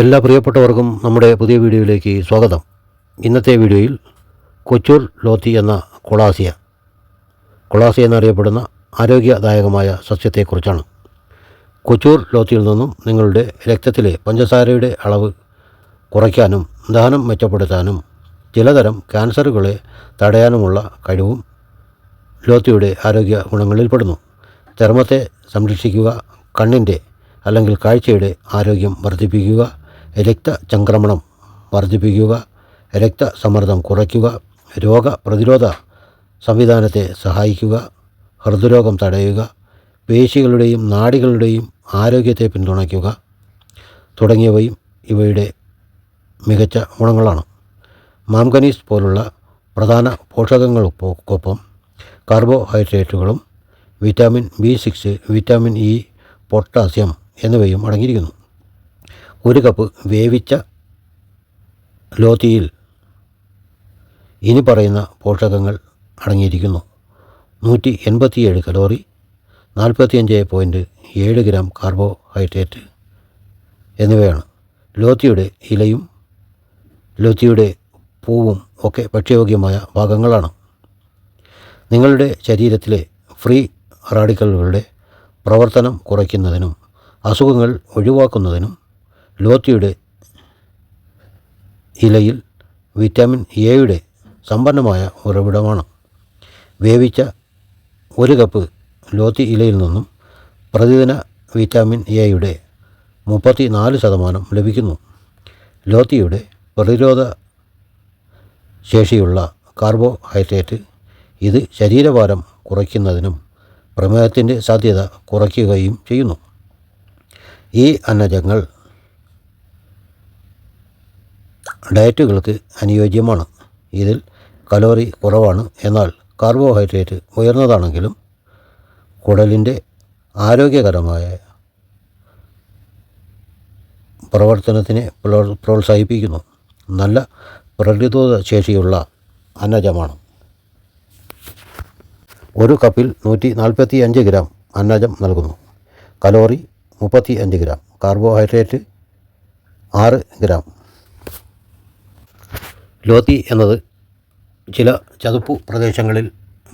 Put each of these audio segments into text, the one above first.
എല്ലാ പ്രിയപ്പെട്ടവർക്കും നമ്മുടെ പുതിയ വീഡിയോയിലേക്ക് സ്വാഗതം. ഇന്നത്തെ വീഡിയോയിൽ കൊച്ചൂർ ലോത്തി എന്ന കൊളാസിയ. കൊളാസിയ എന്നറിയപ്പെടുന്ന ആരോഗ്യദായകമായ സസ്യത്തെക്കുറിച്ചാണ്. കൊച്ചൂർ ലോത്തിയിൽ നിന്നും നിങ്ങളുടെ രക്തത്തിലെ പഞ്ചസാരയുടെ അളവ് കുറയ്ക്കാനും ദഹനം മെച്ചപ്പെടുത്താനും ചിലതരം ക്യാൻസറുകളെ തടയാനുമുള്ള കഴിവും ലോത്തിയുടെ ആരോഗ്യ ഗുണങ്ങളിൽപ്പെടുന്നു ചർമ്മത്തെ സംരക്ഷിക്കുക കണ്ണിന്റെ അല്ലെങ്കിൽ കാഴ്ചയുടെ ആരോഗ്യം വർദ്ധിപ്പിക്കുക രക്തചംക്രമണം വർദ്ധിപ്പിക്കുക രക്തസമ്മർദ്ദം കുറയ്ക്കുക രോഗപ്രതിരോധ സംവിധാനത്തെ സഹായിക്കുക ഹൃദ്രോഗം തടയുക പേശികളുടെയും നാടികളുടെയും ആരോഗ്യത്തെ പിന്തുണയ്ക്കുക തുടങ്ങിയവയും ഇവയുടെ മികച്ച ഗുണങ്ങളാണ്. മാംഗനീസ് പോലുള്ള പ്രധാന പോഷകങ്ങൾക്കൊപ്പം കാർബോഹൈഡ്രേറ്റുകളും vitamin B six vitamin E potassium എന്നിവയും അടങ്ങിയിരിക്കുന്നു. ഒരു കപ്പ് വേവിച്ച ലോത്തിയിൽ ഇനി പറയുന്ന പോഷകങ്ങൾ അടങ്ങിയിരിക്കുന്നു. നൂറ്റി എൺപത്തിയേഴ് കലോറി നാൽപ്പത്തിയഞ്ച് പോയിന്റ് ഏഴ് ഗ്രാം കാർബോഹൈഡ്രേറ്റ് എന്നിവയാണ്. ലോത്തിയുടെ ഇലയും ലോത്തിയുടെ പൂവും ഒക്കെ ഭക്ഷ്യയോഗ്യമായ ഭാഗങ്ങളാണ്. നിങ്ങളുടെ ശരീരത്തിലെ ഫ്രീ റാഡിക്കലുകളുടെ പ്രവർത്തനം കുറയ്ക്കുന്നതിനും അസുഖങ്ങൾ ഒഴിവാക്കുന്നതിനും ലോത്തിയുടെ ഇലയിൽ വിറ്റാമിൻ എയുടെ സമ്പന്നമായ ഉറവിടമാണ്. വേവിച്ച ഒരു കപ്പ് ലോത്തി ഇലയിൽ നിന്നും പ്രതിദിന വിറ്റാമിൻ എയുടെ മുപ്പത്തി നാല് ശതമാനം ലഭിക്കുന്നു. ലോത്തിയുടെ പ്രതിരോധ ശേഷിയുള്ള കാർബോഹൈഡ്രേറ്റ് ഇത് ശരീരഭാരം കുറയ്ക്കുന്നതിനും പ്രമേഹത്തിന്റെ സാധ്യത കുറയ്ക്കുകയും ചെയ്യുന്നു. ഈ അന്നജങ്ങൾ ഡയറ്റുകൾക്ക് അനുയോജ്യമാണ്. ഇതിൽ കലോറി കുറവാണ്. എന്നാൽ കാർബോഹൈഡ്രേറ്റ് ഉയർന്നതാണെങ്കിലും കുടലിന്റെ ആരോഗ്യകരമായ പ്രവർത്തനത്തിനെ പ്രോത്സാഹിപ്പിക്കുന്നു. നല്ല പ്രതിരോധ ശേഷിയുള്ള അന്നജമാണ്. ഒരു കപ്പിൽ നൂറ്റി നാൽപ്പത്തി അഞ്ച് ഗ്രാം അന്നജം നൽകുന്നു. കലോറി മുപ്പത്തി അഞ്ച് ഗ്രാം. കാർബോഹൈഡ്രേറ്റ് ആറ് ഗ്രാം. ലോത്തി എന്നത് ചില ചതുപ്പു പ്രദേശങ്ങളിൽ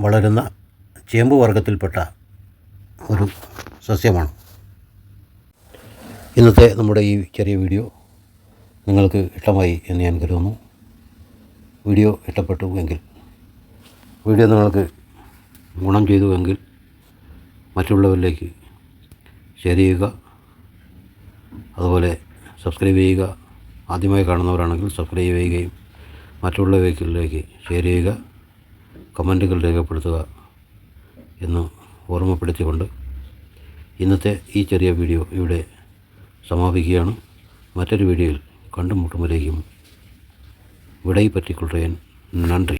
വളരുന്ന ചേമ്പ് വർഗത്തിൽപ്പെട്ട ഒരു സസ്യമാണ്. ഇന്നത്തെ നമ്മുടെ ഈ ചെറിയ വീഡിയോ നിങ്ങൾക്ക് ഇഷ്ടമായി എന്ന് ഞാൻ കരുതുന്നു. വീഡിയോ ഇഷ്ടപ്പെട്ടു എങ്കിൽ വീഡിയോ നിങ്ങൾക്ക് ഗുണം ചെയ്തു എങ്കിൽ മറ്റുള്ളവരിലേക്ക് ഷെയർ ചെയ്യുക. അതുപോലെ സബ്സ്ക്രൈബ് ചെയ്യുക. ആദ്യമായി കാണുന്നവരാണെങ്കിൽ സബ്സ്ക്രൈബ് ചെയ്യുകയും മറ്റുള്ളവരിലേക്ക് ഷെയർ ചെയ്യുക കമന്റുകൾ രേഖപ്പെടുത്തുക എന്ന് ഓർമ്മപ്പെടുത്തിക്കൊണ്ട് ഇന്നത്തെ ഈ ചെറിയ വീഡിയോ ഇവിടെ സമാപിക്കുകയാണ്. മറ്റൊരു വീഡിയോയിൽ കണ്ടുമുട്ടുമ്പോഴേക്കും പറ്റിക്കൊള്ളുകയും നന്ദി.